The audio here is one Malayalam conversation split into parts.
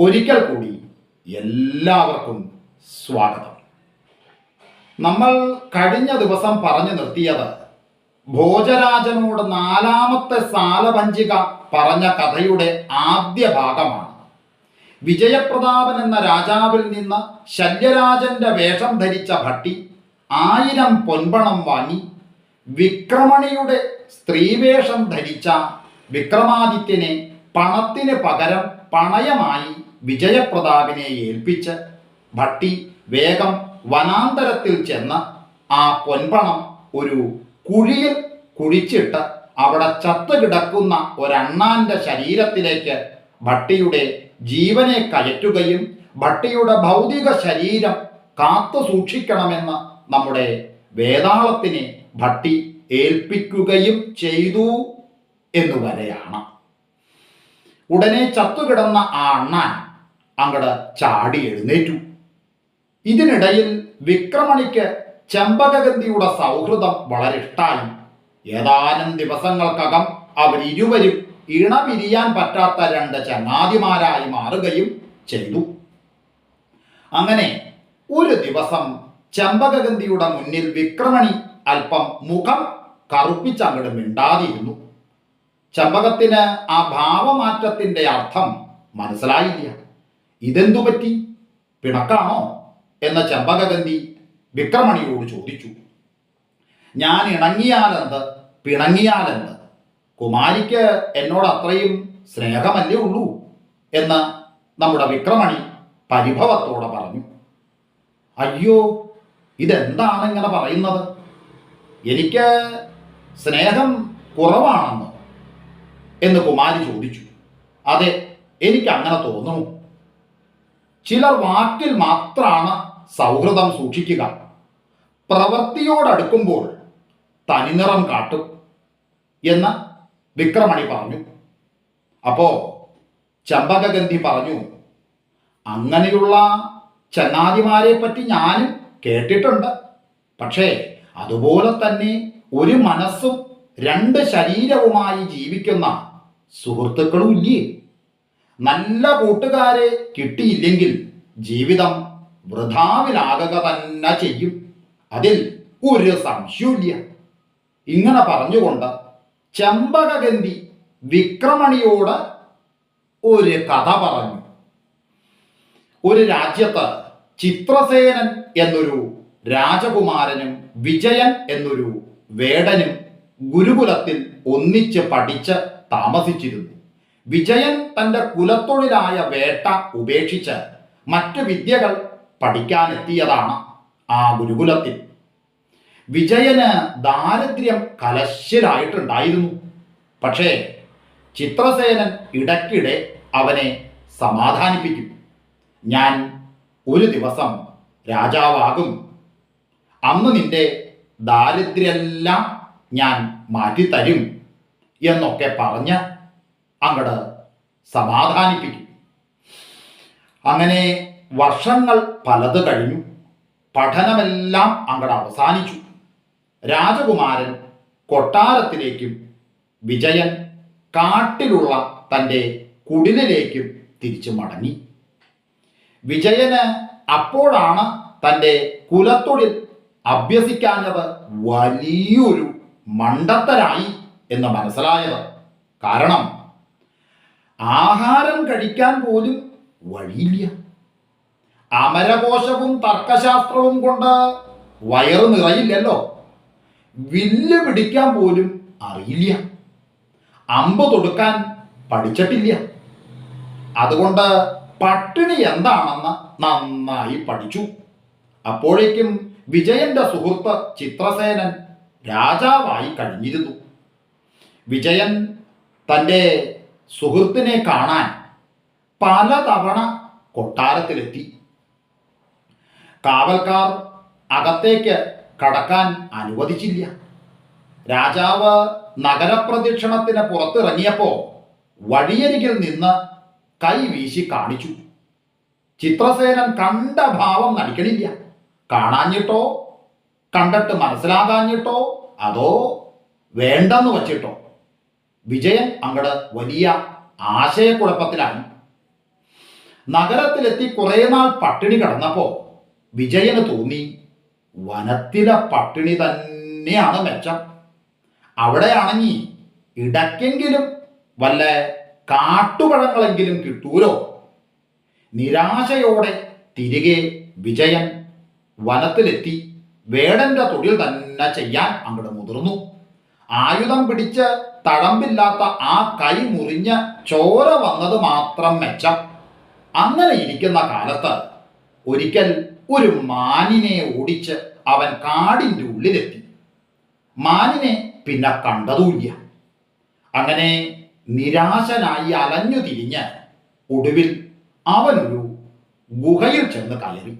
ഒരിക്കൽ കൂടി എല്ലാവർക്കും സ്വാഗതം. നമ്മൾ കഴിഞ്ഞ ദിവസം പറഞ്ഞു നിർത്തിയത് ഭോജരാജനോട് നാലാമത്തെ സാലഭഞ്ചിക പറഞ്ഞ കഥയുടെ ആദ്യ ഭാഗമാണ്. വിജയപ്രതാപൻ എന്ന രാജാവിൽ നിന്ന് ശല്യരാജന്റെ വേഷം ധരിച്ച ഭട്ടി ആയിരം പൊൻപണം വാങ്ങി വിക്രമണിയുടെ സ്ത്രീവേഷം ധരിച്ച വിക്രമാദിത്യനെ പണത്തിന് പകരം പണയമായി വിജയപ്രതാപിനെ ഏൽപ്പിച്ച് ഭട്ടി വേഗം വനാന്തരത്തിൽ ചെന്ന് ആ പൊൻപണം ഒരു കുഴിയിൽ കുഴിച്ചിട്ട് അവിടെ ചത്തുകിടക്കുന്ന ഒരണ്ണാന്റെ ശരീരത്തിലേക്ക് ഭട്ടിയുടെ ജീവനെ കയറ്റുകയും ഭട്ടിയുടെ ഭൗതിക ശരീരം കാത്തു സൂക്ഷിക്കണമെന്ന് നമ്മുടെ വേദാളത്തിനെ ഭട്ടി ഏൽപ്പിക്കുകയും ചെയ്തു എന്നുവരെയാണ്. ഉടനെ ചത്തുകിടന്ന ആ അണ്ണാൻ അങ്ങട് ചാടി എഴുന്നേറ്റു. ഇതിനിടയിൽ വിക്രമണിക്ക് ചെമ്പകഗന്ധിയുടെ സൗഹൃദം വളരെ ഇഷ്ടായി. ഏതാനും ദിവസങ്ങൾക്കകം അവരിരുവരും ഇണപിരിയാൻ പറ്റാത്ത രണ്ട് ചങ്ങാതിമാരായി മാറുകയും ചെയ്തു. അങ്ങനെ ഒരു ദിവസം ചെമ്പകഗന്ധിയുടെ മുന്നിൽ വിക്രമണി അല്പം മുഖം കറുപ്പിച്ചങ്ങട് മിണ്ടാതിരുന്നു. ചെമ്പകത്തിന് ആ ഭാവമാറ്റത്തിന്റെ അർത്ഥം മനസ്സിലായില്ല. ഇതെന്തു പറ്റി? പിണക്കാണോ? എന്ന ചമ്പകഗന്ധി വിക്രമണിയോട് ചോദിച്ചു. ഞാൻ ഇണങ്ങിയാലെന്ത്? പിണങ്ങിയാലെന്ത്? കുമാരിക്ക് എന്നോട് അത്രയും സ്നേഹമല്ലേ ഉള്ളൂ? എന്ന് നമ്മുടെ വിക്രമണി പരിഭവത്തോടെ പറഞ്ഞു. അയ്യോ ഇതെന്താണ് ഇങ്ങനെ പറയുന്നത്? എനിക്ക് സ്നേഹം കുറവാണെന്ന് എന്ന് കുമാരി ചോദിച്ചു. അതെ എനിക്ക് അങ്ങനെ തോന്നുന്നു. ചിലർ വാക്കിൽ മാത്രമാണ് സൗഹൃദം സൂക്ഷിക്കുക. പ്രവൃത്തിയോടടുക്കുമ്പോൾ തനിനിറം കാട്ടും എന്ന് വിക്രമണി പറഞ്ഞു. അപ്പോ ചമ്പകഗന്ധി പറഞ്ഞു അങ്ങനെയുള്ള ചങ്ങാതിമാരെ പറ്റി ഞാനും കേട്ടിട്ടുണ്ട്. പക്ഷേ അതുപോലെ തന്നെ ഒരു മനസ്സും രണ്ട് ശരീരവുമായി ജീവിക്കുന്ന സുഹൃത്തുക്കളും ഇല്ലേ? നല്ല കൂട്ടുകാരെ കിട്ടിയില്ലെങ്കിൽ ജീവിതം വൃഥാവിലാകുക തന്നെ ചെയ്യും. അതിൽ ഒരു സംശയമില്ല ഇങ്ങനെ പറഞ്ഞുകൊണ്ട് ചെമ്പകഗന്ധി വിക്രമണിയോട് ഒരു കഥ പറഞ്ഞു. ഒരു രാജ്യത്ത് ചിത്രസേനൻ എന്നൊരു രാജകുമാരനും വിജയൻ എന്നൊരു വേടനും ഗുരുകുലത്തിൽ ഒന്നിച്ച് പഠിച്ച് താമസിച്ചിരുന്നു. വിജയൻ തന്റെ കുലത്തൊഴിലായ വേട്ട ഉപേക്ഷിച്ച് മറ്റു വിദ്യകൾ പഠിക്കാനെത്തിയതാണ് ആ ഗുരുകുലത്തിൽ. വിജയന് ദാരിദ്ര്യം കലശലായിട്ടുണ്ടായിരുന്നു. പക്ഷേ ചിത്രസേനൻ ഇടയ്ക്കിടെ അവനെ സമാധാനിപ്പിക്കും. ഞാൻ ഒരു ദിവസം രാജാവാകും. അന്ന് നിന്റെ ദാരിദ്ര്യമെല്ലാം ഞാൻ മാറ്റിത്തരും എന്നൊക്കെ പറഞ്ഞ് അങ്ങട് സമാധാനിപ്പിക്കും. അങ്ങനെ വർഷങ്ങൾ പലത് കഴിഞ്ഞു. പഠനമെല്ലാം അങ്ങട് അവസാനിച്ചു. രാജകുമാരൻ കൊട്ടാരത്തിലേക്കും വിജയൻ കാട്ടിലുള്ള തന്റെ കുടിലിലേക്കും തിരിച്ചു മടങ്ങി. വിജയന് അപ്പോഴാണ് തന്റെ കുലത്തൊഴിൽ അഭ്യസിക്കാഞ്ഞത് വലിയൊരു മണ്ടത്തരായി എന്ന് മനസ്സിലായത്. കാരണം ആഹാരം കഴിക്കാൻ പോലും വഴിയില്ല. അമരകോശവും തർക്കശാസ്ത്രവും കൊണ്ട് വയറ് നിറയില്ലല്ലോ. വില്ല് പിടിക്കാൻ പോലും അറിയില്ല. അമ്പ് തൊടുക്കാൻ പഠിച്ചിട്ടില്ല. അതുകൊണ്ട് പട്ടിണി എന്താണെന്ന് നന്നായി പഠിച്ചു. അപ്പോഴേക്കും വിജയന്റെ സുഹൃത്ത് ചിത്രസേനൻ രാജാവായി കഴിഞ്ഞിരുന്നു. വിജയൻ തന്റെ സുഹൃത്തിനെ കാണാൻ പലതവണ കൊട്ടാരത്തിലെത്തി. കാവൽക്കാർ അകത്തേക്ക് കടക്കാൻ അനുവദിച്ചില്ല. രാജാവ് നഗരപ്രദക്ഷിണത്തിന് പുറത്തിറങ്ങിയപ്പോ വഴിയരികിൽ നിന്ന് കൈ വീശി കാണിച്ചു. ചിത്രസേനൻ കണ്ട ഭാവം നടിക്കണില്ല. കാണാഞ്ഞിട്ടോ? കണ്ടിട്ട് മനസ്സിലാകാഞ്ഞിട്ടോ? അതോ വേണ്ടെന്ന് വച്ചിട്ടോ? വിജയൻ അങ്ങട് വലിയ ആശയക്കുഴപ്പത്തിലാണ്. നഗരത്തിലെത്തി കുറേ നാൾ പട്ടിണി കിടന്നപ്പോൾ വിജയന് തോന്നി വനത്തിലെ പട്ടിണി തന്നെയാണ് മെച്ചം. അവിടെയാണെങ്കിൽ ഇടയ്ക്കെങ്കിലും വല്ല കാട്ടുപഴങ്ങളെങ്കിലും കിട്ടൂലോ? നിരാശയോടെ തിരികെ വിജയൻ വനത്തിലെത്തി വേടന്റെ തൊഴിൽ തന്നെ ചെയ്യാൻ അങ്ങോട്ട് മുതിർന്നു. ആയുധം പിടിച്ച് തഴമ്പില്ലാത്ത ആ കൈ മുറിഞ്ഞ് ചോര വന്നത് മാത്രം മെച്ചം. അങ്ങനെ ഇരിക്കുന്ന കാലത്ത് ഒരിക്കൽ ഒരു മാനിനെ ഓടിച്ച് അവൻ കാടിന്റെ ഉള്ളിലെത്തി. മാനിനെ പിന്നെ കണ്ടതുമില്ല. അങ്ങനെ നിരാശനായി അലഞ്ഞു തിരിഞ്ഞ് ഒടുവിൽ അവനൊരു ഗുഹയിൽ ചെന്ന് കയറി.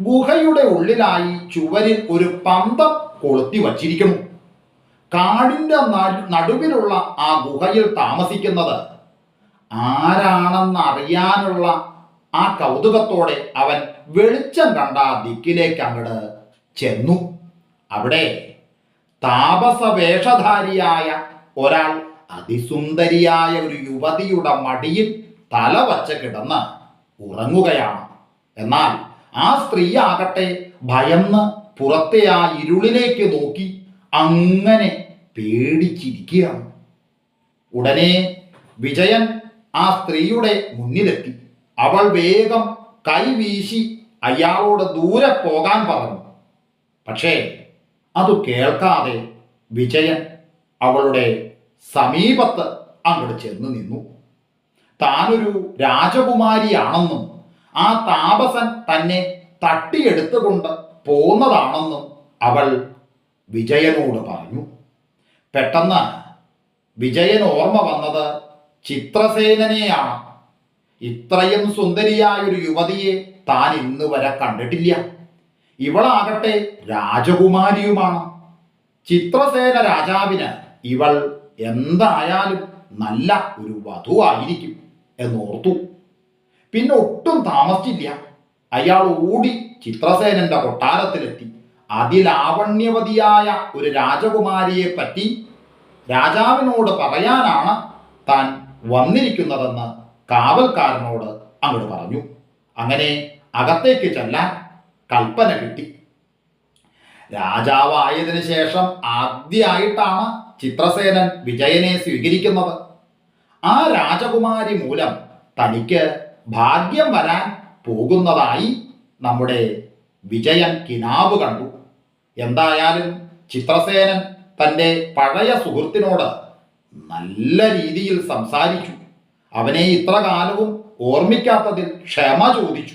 ഗുഹയുടെ ഉള്ളിലായി ചുവരിൽ ഒരു പന്തം കൊളുത്തി വച്ചിരിക്കുന്നു. കാടിന്റെ നടുവിലുള്ള ആ ഗുഹയിൽ താമസിക്കുന്നത്. ആരാണെന്ന് അറിയാനുള്ള ആ കൗതുകത്തോടെ അവൻ വെളിച്ചം കണ്ട ആ ദിക്കിലേക്ക് അങ്ങട് ചെന്നു. അവിടെ താപസവേഷധാരിയായ ഒരാൾ അതിസുന്ദരിയായ ഒരു യുവതിയുടെ മടിയിൽ തല വച്ച് കിടന്ന് ഉറങ്ങുകയാണ്. എന്നാൽ ആ സ്ത്രീ ആകട്ടെ ഭയന്ന് പുറത്തെ ആ ഇരുളിലേക്ക് നോക്കി അങ്ങനെ പേടിച്ചിരിക്കുകയാണ്. ഉടനെ വിജയൻ ആ സ്ത്രീയുടെ മുന്നിലെത്തി. അവൾ വേഗം കൈവീശി അയാളോട് ദൂരെ പോകാൻ പറഞ്ഞു. പക്ഷേ അത് കേൾക്കാതെ വിജയൻ അവളുടെ സമീപത്ത് അങ്ങോട്ട് ചെന്ന് നിന്നു. താനൊരു രാജകുമാരിയാണെന്നും ആ താപസൻ തന്നെ തട്ടിയെടുത്തുകൊണ്ട് പോന്നതാണെന്നും അവൾ വിജയനോട് പറഞ്ഞു. പെട്ടെന്ന് വിജയൻ ഓർമ്മ വന്നത് ചിത്രസേനനെയാണ്. ഇത്രയും സുന്ദരിയായൊരു യുവതിയെ താൻ ഇന്ന് വരെ കണ്ടിട്ടില്ല. ഇവളാകട്ടെ രാജകുമാരിയുമാണ്. ചിത്രസേന രാജാവിന് ഇവൾ എന്തായാലും നല്ല ഒരു വധുവായിരിക്കും എന്നോർത്തു. പിന്നെ ഒട്ടും താമസിച്ചില്ല. അയാൾ ഓടി ചിത്രസേനന്റെ കൊട്ടാരത്തിലെത്തി. അതിലാവണ്യവതിയായ ഒരു രാജകുമാരിയെ പറ്റി രാജാവിനോട് പറയാനാണ് താൻ വന്നിരിക്കുന്നതെന്ന് കാവൽക്കാരനോട് അങ്ങോട്ട് പറഞ്ഞു. അങ്ങനെ അകത്തേക്ക് ചെല്ലാൻ കൽപ്പന കിട്ടി. രാജാവായതിനു ശേഷം ആദ്യമായിട്ടാണ് ചിത്രസേനൻ വിജയനെ സ്വീകരിക്കുന്നത്. ആ രാജകുമാരി മൂലം തനിക്ക് ഭാഗ്യം വരാൻ പോകുന്നതായി നമ്മുടെ വിജയൻ കിനാവ് കണ്ടു. എന്തായാലും ചിത്രസേനൻ തന്റെ പഴയ സുഹൃത്തിനോട് നല്ല രീതിയിൽ സംസാരിച്ചു. അവനെ ഇത്ര കാലവും ഓർമ്മിക്കാത്തതിൽ ക്ഷമ ചോദിച്ചു.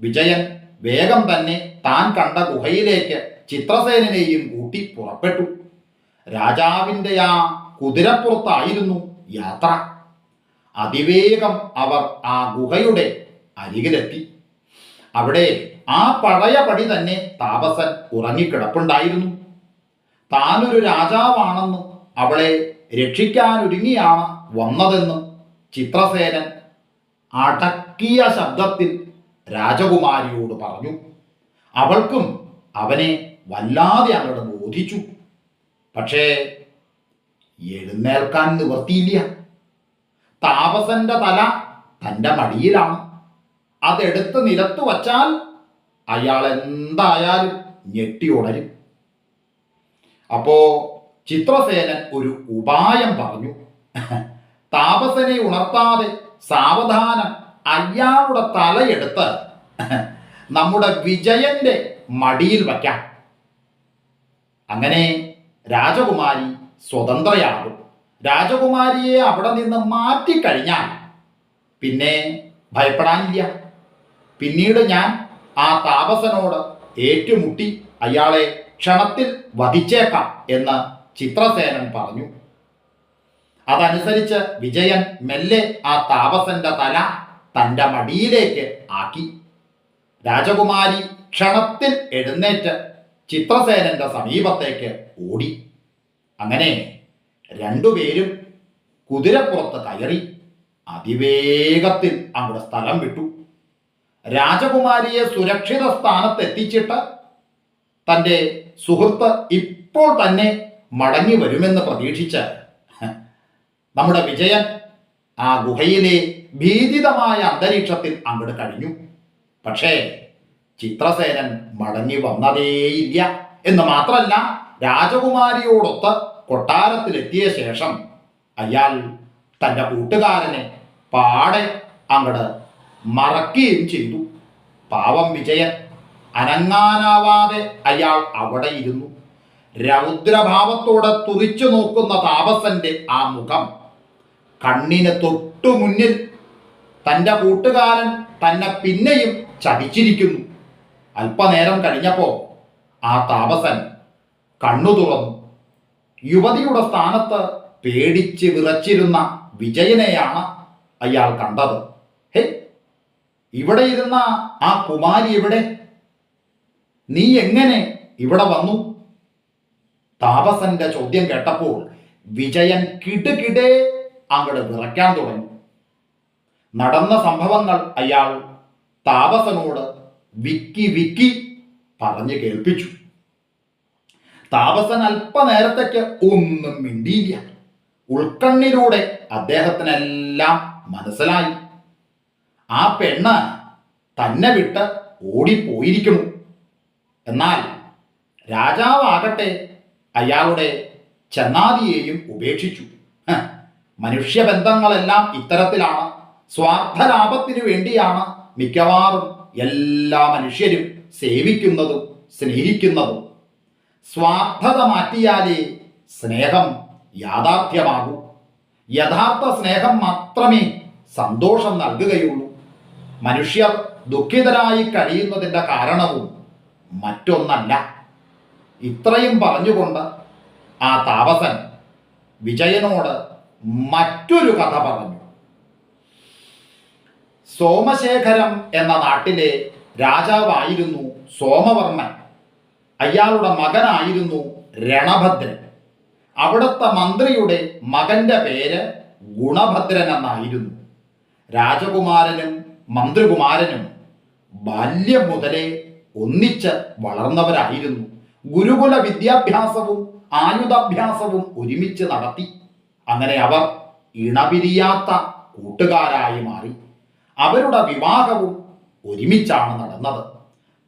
വിജയൻ വേഗം തന്നെ താൻ കണ്ട ഗുഹയിലേക്ക് ചിത്രസേനനെയും കൂട്ടി പുറപ്പെട്ടു. രാജാവിന്റെ ആ കുതിരപ്പുറത്തായിരുന്നു യാത്ര. അതിവേഗം അവർ ആ ഗുഹയുടെ അരികിലെത്തി. അവിടെ ആ പഴയ പടി തന്നെ താപസൻ ഉറങ്ങിക്കിടപ്പുണ്ടായിരുന്നു. താനൊരു രാജാവാണെന്നും അവളെ രക്ഷിക്കാനൊരുങ്ങിയാണ് വന്നതെന്നും ചിത്രസേനൻ അടക്കിയ ശബ്ദത്തിൽ രാജകുമാരിയോട് പറഞ്ഞു. അവൾക്കും അവനെ വല്ലാതെ അങ്ങോട്ട് ബോധിച്ചു പക്ഷേ എഴുന്നേൽക്കാൻ നിവർത്തിയില്ല താപസന്റെ തല തന്റെ മടിയിലാണ്. അതെടുത്ത് നിലത്ത് വച്ചാൽ അയാൾ എന്തായാലും ഞെട്ടി ഉണരും. അപ്പോ ചിത്രസേനൻ ഒരു ഉപായം പറഞ്ഞു. താപസനെ ഉണർത്താതെ സാവധാനം അയാളുടെ തലയെടുത്ത് നമ്മുടെ വിജയന്റെ മടിയിൽ വയ്ക്കാം. അങ്ങനെ രാജകുമാരി സ്വതന്ത്രയാകും. രാജകുമാരിയെ അവിടെ നിന്ന് മാറ്റിക്കഴിഞ്ഞാൽ പിന്നെ ഭയപ്പെടാനില്ല. പിന്നീട് ഞാൻ ആ താപസനോട് ഏറ്റുമുട്ടി അയാളെ ക്ഷണത്തിൽ വധിച്ചേക്കാം എന്ന് ചിത്രസേനൻ പറഞ്ഞു. അതനുസരിച്ച് വിജയൻ മെല്ലെ ആ താപസന്റെ തല തന്റെ മടിയിലേക്ക് ആക്കി. രാജകുമാരി ക്ഷണത്തിൽ എഴുന്നേറ്റ് ചിത്രസേനന്റെ സമീപത്തേക്ക് ഓടി. അങ്ങനെ രണ്ടുപേരും കുതിരപ്പുറത്ത് കയറി അതിവേഗത്തിൽ അവിടെ സ്ഥലം വിട്ടു. രാജകുമാരിയെ സുരക്ഷിത സ്ഥാനത്ത് എത്തിച്ചിട്ട് തന്റെ സുഹൃത്ത് ഇപ്പോൾ തന്നെ മടങ്ങി വരുമെന്ന് പ്രതീക്ഷിച്ച് നമ്മുടെ വിജയൻ ആ ഗുഹയിലെ ഭീതിതമായ അന്തരീക്ഷത്തിൽ അങ്ങോട്ട് കഴിഞ്ഞു. പക്ഷേ ചിത്രസേനൻ മടങ്ങി വന്നതേയില്ല. എന്ന് മാത്രമല്ല രാജകുമാരിയോടൊത്ത് കൊട്ടാരത്തിലെത്തിയ ശേഷം അയാൾ തന്റെ കൂട്ടുകാരനെ പാടെ അങ്ങട് മറക്കുകയും ചെയ്തു. പാവം വിജയൻ അനങ്ങാനാവാതെ അയാൾ അവിടെ ഇരുന്നു രൗദ്രഭാവത്തോടെ തുറിച്ചു നോക്കുന്ന താപസന്റെ ആ മുഖം കണ്ണിന് തൊട്ടു മുന്നിൽ തന്റെ കൂട്ടുകാരൻ തന്നെ പിന്നെയും ചതിച്ചിരിക്കുന്നു. അല്പനേരം കഴിഞ്ഞപ്പോൾ ആ താപസൻ കണ്ണു തുറന്നു. യുവതിയുടെ സ്ഥാനത്ത് പേടിച്ച് വിറച്ചിരുന്ന വിജയനെയാണ് അയാൾ കണ്ടത്. ഹേ ഇവിടെ ഇരുന്ന ആ കുമാരി എവിടെ? നീ എങ്ങനെ ഇവിടെ വന്നു? താപസന്റെ ചോദ്യം കേട്ടപ്പോൾ വിജയൻ കിടുകിടേ അങ്ങോട്ട് വിറയ്ക്കാൻ തുടങ്ങി. നടന്ന സംഭവങ്ങൾ അയാൾ താപസനോട് വിക്കി വിക്കി പറഞ്ഞു കേൾപ്പിച്ചു. താപസൻ അല്പനേരത്തേക്ക് ഒന്നും മിണ്ടിയില്ല. ഉൾക്കണ്ണിലൂടെ അദ്ദേഹത്തിനെല്ലാം മനസ്സിലായി. ആ പെണ്ണ് തന്നെ വിട്ട് ഓടിപ്പോയിരിക്കുന്നു. എന്നാൽ രാജാവാകട്ടെ അയാളുടെ ചെന്നാതിയെയും ഉപേക്ഷിച്ചു. മനുഷ്യബന്ധങ്ങളെല്ലാം ഇത്തരത്തിലാണ്. സ്വാർത്ഥലാഭത്തിനു വേണ്ടിയാണ് മിക്കവാറും എല്ലാ മനുഷ്യരും സേവിക്കുന്നതും സ്നേഹിക്കുന്നതും. സ്വാർത്ഥത മാറ്റിയാലേ സ്നേഹം യാഥാർത്ഥ്യമാകൂ. യഥാർത്ഥ സ്നേഹം മാത്രമേ സന്തോഷം നൽകുകയുള്ളൂ. മനുഷ്യർ ദുഃഖിതരായി കഴിയുന്നതിന്റെ കാരണവും മറ്റൊന്നല്ല. ഇത്രയും പറഞ്ഞുകൊണ്ട് ആ താപസൻ വിജയനോട് മറ്റൊരു കഥ പറഞ്ഞു. സോമശേഖരം എന്ന നാട്ടിലെ രാജാവായിരുന്നു സോമവർമ്മൻ. അയാളുടെ മകനായിരുന്നു രണഭദ്രൻ. അവിടുത്തെ മന്ത്രിയുടെ മകന്റെ പേര് ഗുണഭദ്രൻ എന്നായിരുന്നു. രാജകുമാരനും മന്ത്രികുമാരനും ബാല്യം മുതലേ ഒന്നിച്ച് വളർന്നവരായിരുന്നു. ഗുരുകുല വിദ്യാഭ്യാസവും ആയുധാഭ്യാസവും ഒരുമിച്ച് നടത്തി. അങ്ങനെ അവർ ഇണപിരിയാത്ത കൂട്ടുകാരായി മാറി. അവരുടെ വിവാഹവും ഒരുമിച്ചാണ് നടന്നത്.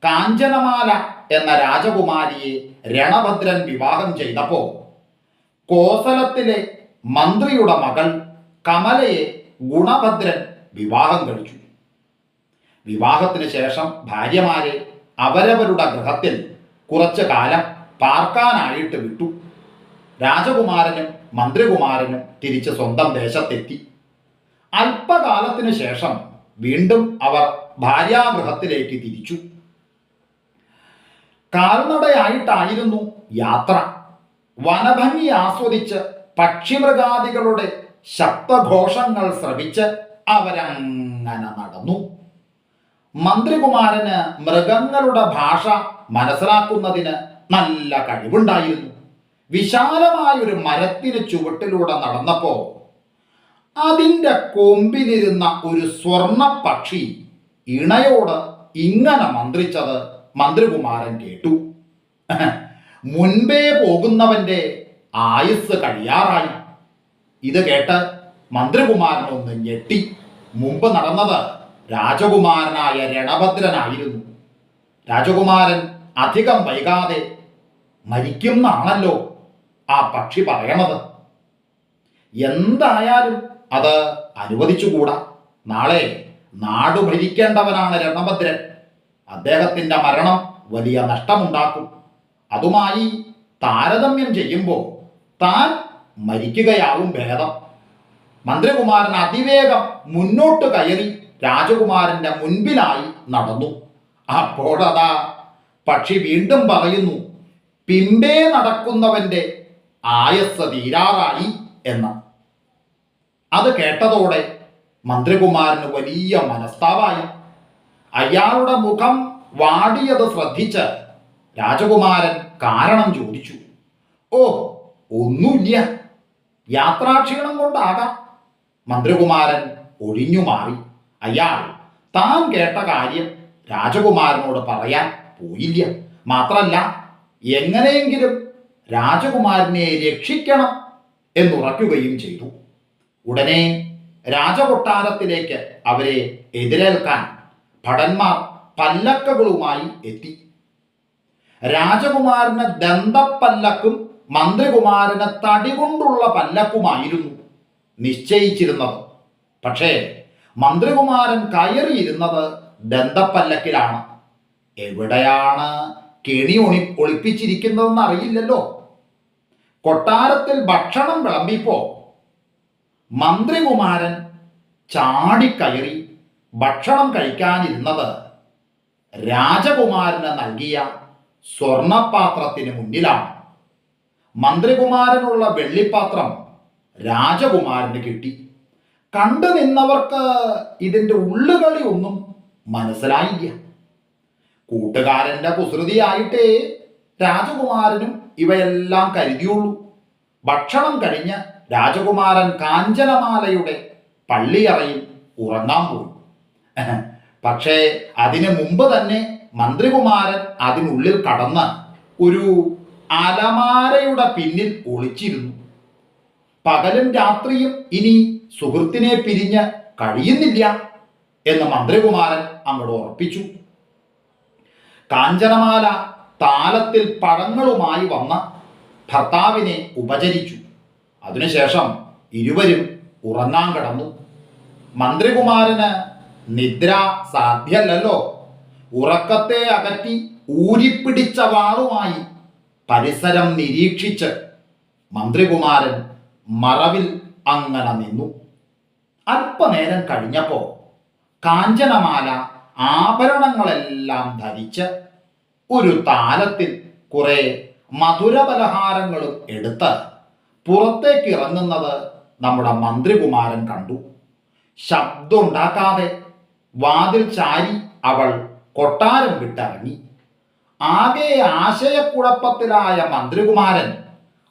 കാഞ്ചനമാല എന്ന രാജകുമാരിയെ രണഭദ്രൻ വിവാഹം ചെയ്തപ്പോൾ കോസലത്തിലെ മന്ത്രിയുടെ മകൾ കമലയെ ഗുണഭദ്രൻ വിവാഹം കഴിച്ചു. വിവാഹത്തിന് ശേഷം ഭാര്യമാരെ അവരവരുടെ ഗൃഹത്തിൽ കുറച്ചു കാലം പാർക്കാനായിട്ട് വിട്ടു. രാജകുമാരനും മന്ത്രികുമാരനും തിരിച്ച് സ്വന്തം ദേശത്തെത്തി. അല്പകാലത്തിന് ശേഷം വീണ്ടും അവർ ഭാര്യാഗൃഹത്തിലേക്ക് തിരിച്ചു. കാൽനടയായിട്ടായിരുന്നു യാത്ര. വനഭംഗി ആസ്വദിച്ച് പക്ഷിമൃഗാദികളുടെ ശബ്ദഘോഷങ്ങൾ ശ്രവിച്ച് അവരങ്ങനെ നടന്നു. മന്ത്രികുമാരന് മൃഗങ്ങളുടെ ഭാഷ മനസ്സിലാക്കുന്നതിന് നല്ല കഴിവുണ്ടായിരുന്നു. വിശാലമായ ഒരു മരത്തിന് ചുവട്ടിലൂടെ നടന്നപ്പോ അതിന്റെ കൊമ്പിലിരുന്ന ഒരു സ്വർണ പക്ഷി ഇണയോട് ഇങ്ങനെ മന്ത്രിച്ചത് മന്ത്രികുമാരൻ കേട്ടു. മുൻപേ പോകുന്നവന്റെ ആയുസ് കഴിയാറായി. ഇത് കേട്ട് മന്ത്രികുമാരൻ ഒന്ന് ഞെട്ടി. മുമ്പ് നടന്നത് രാജകുമാരനായ രണഭദ്രനായിരുന്നു. രാജകുമാരൻ അധികം വൈകാതെ മരിക്കുന്നാണല്ലോ ആ പക്ഷി പറയണത്. എന്തായാലും അത് അനുവദിച്ചുകൂടാ. നാളെ നാടു ഭരിക്കേണ്ടവനാണ് രണഭദ്രൻ. അദ്ദേഹത്തിന്റെ മരണം വലിയ നഷ്ടമുണ്ടാക്കും. അതുമായി താരതമ്യം ചെയ്യുമ്പോൾ താൻ മരിക്കുകയാവും ഭേദം. മന്ത്രികുമാരൻ അതിവേഗം മുന്നോട്ട് കയറി രാജകുമാരന്റെ മുൻപിലായി നടന്നു. അപ്പോഴതാ പക്ഷി വീണ്ടും പറയുന്നു പിമ്പേ നടക്കുന്നവന്റെ ആയസ് തീരാറായി എന്ന്. അത് കേട്ടതോടെ മന്ത്രികുമാരന് വലിയ മനസ്താവായി. അയാളുടെ മുഖം വാടിയത് ശ്രദ്ധിച്ച് രാജകുമാരൻ കാരണം ചോദിച്ചു ഓ ഒന്നുമില്ല. യാത്രാക്ഷീണം കൊണ്ടാകാം. മന്ത്രികുമാരൻ ഒഴിഞ്ഞു മാറി. അയാൾ താൻ കേട്ട കാര്യം രാജകുമാരനോട് പറയാൻ പോയില്ല. മാത്രല്ല എങ്ങനെയെങ്കിലും രാജകുമാരനെ രക്ഷിക്കണം എന്നുറയ്ക്കുകയും ചെയ്തു. ഉടനെ രാജകൊട്ടാരത്തിലേക്ക് അവരെ എതിരേൽക്കാൻ ഭടന്മാർ പല്ലക്കുകളുമായി എത്തി. രാജകുമാരന് ദന്തപ്പല്ലക്കും മന്ത്രികുമാരന് തടി കൊണ്ടുള്ള പല്ലക്കുമായിരുന്നു നിശ്ചയിച്ചിരുന്നത്. പക്ഷേ മന്ത്രികുമാരൻ കയറിയിരുന്നത് ദന്തപ്പല്ലക്കിലാണ്. എവിടെയാണ് കെണി ഒളി ഒളിപ്പിച്ചിരിക്കുന്നതെന്ന് അറിയില്ലല്ലോ. കൊട്ടാരത്തിൽ ഭക്ഷണം വിളമ്പിപ്പോ മന്ത്രികുമാരൻ ചാടിക്കയറി ഭക്ഷണം കഴിക്കാനിരുന്നത് രാജകുമാരന് നൽകിയ സ്വർണപാത്രത്തിന് മുന്നിലാണ്. മന്ത്രികുമാരനുള്ള വെള്ളിപ്പാത്രം രാജകുമാരന് കിട്ടി. കണ്ടു നിന്നവർക്ക് ഇതിന്റെ ഉള്ളുകളി ഒന്നും മനസ്സിലായില്ല. കൂട്ടുകാരന്റെ കുസൃതിയായിട്ടേ രാജകുമാരനും ഇവയെല്ലാം കരുതിയുള്ളൂ. ഭക്ഷണം കഴിഞ്ഞ് രാജകുമാരൻ കാഞ്ചനമാലയുടെ പള്ളിയറയിൽ ഉറങ്ങാൻ പോയി. പക്ഷേ അതിന് മുമ്പ് തന്നെ മന്ത്രികുമാരൻ അതിനുള്ളിൽ കടന്ന് ഒരു അലമാരയുടെ പിന്നിൽ ഒളിച്ചിരുന്നു. പകലും രാത്രിയും ഇനി സുഹൃത്തിനെ പിരിഞ്ഞ് കഴിയുന്നില്ല എന്ന് മന്ത്രികുമാരൻ അങ്ങോട്ട് ഉറപ്പിച്ചു. കാഞ്ചനമാല താലത്തിൽ പഴങ്ങളുമായി വന്ന ഭർത്താവിനെ ഉപചരിച്ചു. അതിനുശേഷം ഇരുവരും ഉറങ്ങാൻ കിടന്നു. മന്ത്രികുമാരന് നിദ്ര സാധ്യല്ലല്ലോ. ഉറക്കത്തെ അകറ്റി ഊരിപ്പിടിച്ച വാളുമായി പരിസരം നിരീക്ഷിച്ച് മന്ത്രികുമാരൻ മറവിൽ അങ്ങനെ നിന്നു. അല്പനേരം കഴിഞ്ഞപ്പോൾ കാഞ്ചനമാല ആഭരണങ്ങളെല്ലാം ധരിച്ച് ഒരു താലത്തിൽ കുറെ മധുരപലഹാരങ്ങളും എടുത്ത് പുറത്തേക്ക് ഇറങ്ങുന്നത് നമ്മുടെ മന്ത്രികുമാരൻ കണ്ടു. ശബ്ദമുണ്ടാക്കാതെ വാതിൽ ചാരി അവൾ കൊട്ടാരം വിട്ടിറങ്ങി. ആകെ ആശയക്കുഴപ്പത്തിലായ മന്ത്രികുമാരൻ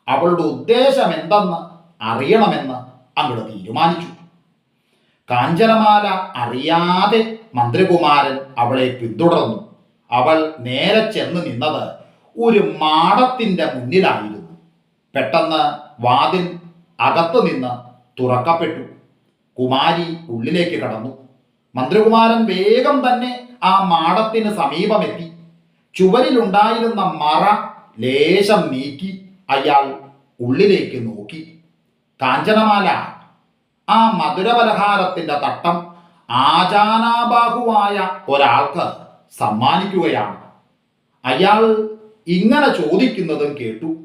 അവളുടെ ഉദ്ദേശം എന്തെന്ന് അറിയണമെന്ന് അങ്ങോട്ട് തീരുമാനിച്ചു. കാഞ്ചനമാല അറിയാതെ മന്ത്രികുമാരൻ അവളെ പിന്തുടർന്നു. അവൾ നേരെ ചെന്ന് നിന്നത് ഒരു മാടത്തിന്റെ മുന്നിലായിരുന്നു. പെട്ടെന്ന് വാതിൽ അകത്തു നിന്ന് തുറക്കപ്പെട്ടു. കുമാരി ഉള്ളിലേക്ക് കടന്നു. മന്ത്രികുമാരൻ വേഗം തന്നെ ആ മാടത്തിന് സമീപമെത്തി. ചുവരിലുണ്ടായിരുന്ന മറ ലേശം നീക്കി അയാൾ ഉള്ളിലേക്ക് നോക്കി. കാഞ്ചനമാല. ആ മധുരപലഹാരത്തിന്റെ തട്ടം ആചാനാബാഹുവായ ഒരാൾക്ക് സമ്മാനിക്കുകയാണ്. അയാൾ ഇങ്ങനെ ചോദിക്കുന്നതും കേട്ടു.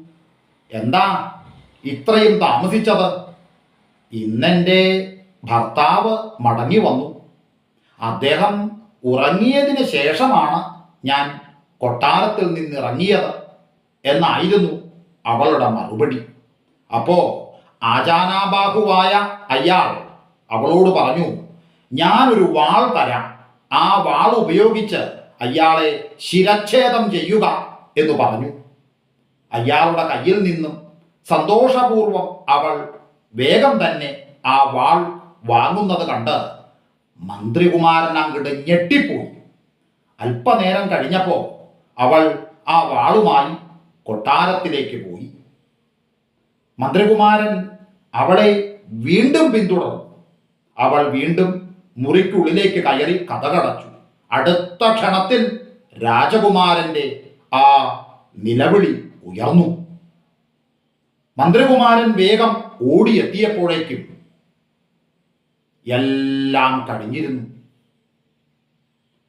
എന്താ ഇത്രയും താമസിച്ചത്? ഇന്നെന്റെ ഭർത്താവ് മടങ്ങി വന്നു. അദ്ദേഹം ഉറങ്ങിയതിന് ശേഷമാണ് ഞാൻ കൊട്ടാരത്തിൽ നിന്നിറങ്ങിയത് എന്നായിരുന്നു അവളുടെ മറുപടി. അപ്പോ ആചാനാബാഹുവായ അയാൾ അവളോട് പറഞ്ഞു ഞാനൊരു വാൾ തരാം. ആ വാൾ ഉപയോഗിച്ച് അയാളെ ശിരച്ഛേദം ചെയ്യുക എന്ന് പറഞ്ഞു. അയാളുടെ കയ്യിൽ നിന്നും സന്തോഷപൂർവം അവൾ വേഗം തന്നെ ആ വാൾ വാങ്ങുന്നത് കണ്ട് മന്ത്രികുമാരൻ അങ്ങോട്ട് ഞെട്ടിപ്പോയി. അല്പനേരം കഴിഞ്ഞപ്പോൾ അവൾ ആ വാളുമായി കൊട്ടാരത്തിലേക്ക് പോയി. മന്ത്രികുമാരൻ അവളെ വീണ്ടും പിന്തുടർന്നു. അവൾ വീണ്ടും മുറിക്കുള്ളിലേക്ക് കയറി കഥകടച്ചു. അടുത്ത ക്ഷണത്തിൽ രാജകുമാരന്റെ ആ നിലവിളി ഉയർന്നു. മന്ത്രികുമാരൻ വേഗം ഓടിയെത്തിയപ്പോഴേക്കും എല്ലാം കഴിഞ്ഞിരുന്നു.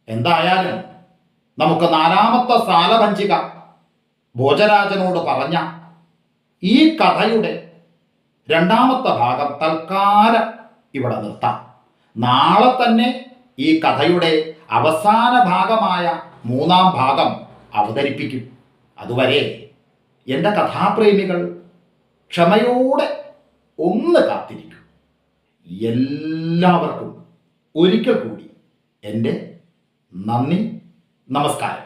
എന്തായാലും നമുക്ക് നാലാമത്തെ സാലഭഞ്ചിക ഭോജരാജനോട് പറഞ്ഞ ഈ കഥയുടെ രണ്ടാമത്തെ ഭാഗം തൽക്കാലം ഇവിടെ നിർത്താം. നാളെ തന്നെ ഈ കഥയുടെ അവസാന ഭാഗമായ മൂന്നാം ഭാഗം അവതരിപ്പിക്കും. അതുവരെ എന്റെ കഥാപ്രേമികൾ ക്ഷമയോടെ ഒന്ന് കാത്തിരിക്കും. എല്ലാവർക്കും ഒരിക്കൽ കൂടി എന്റെ നന്ദി നമസ്കാരം.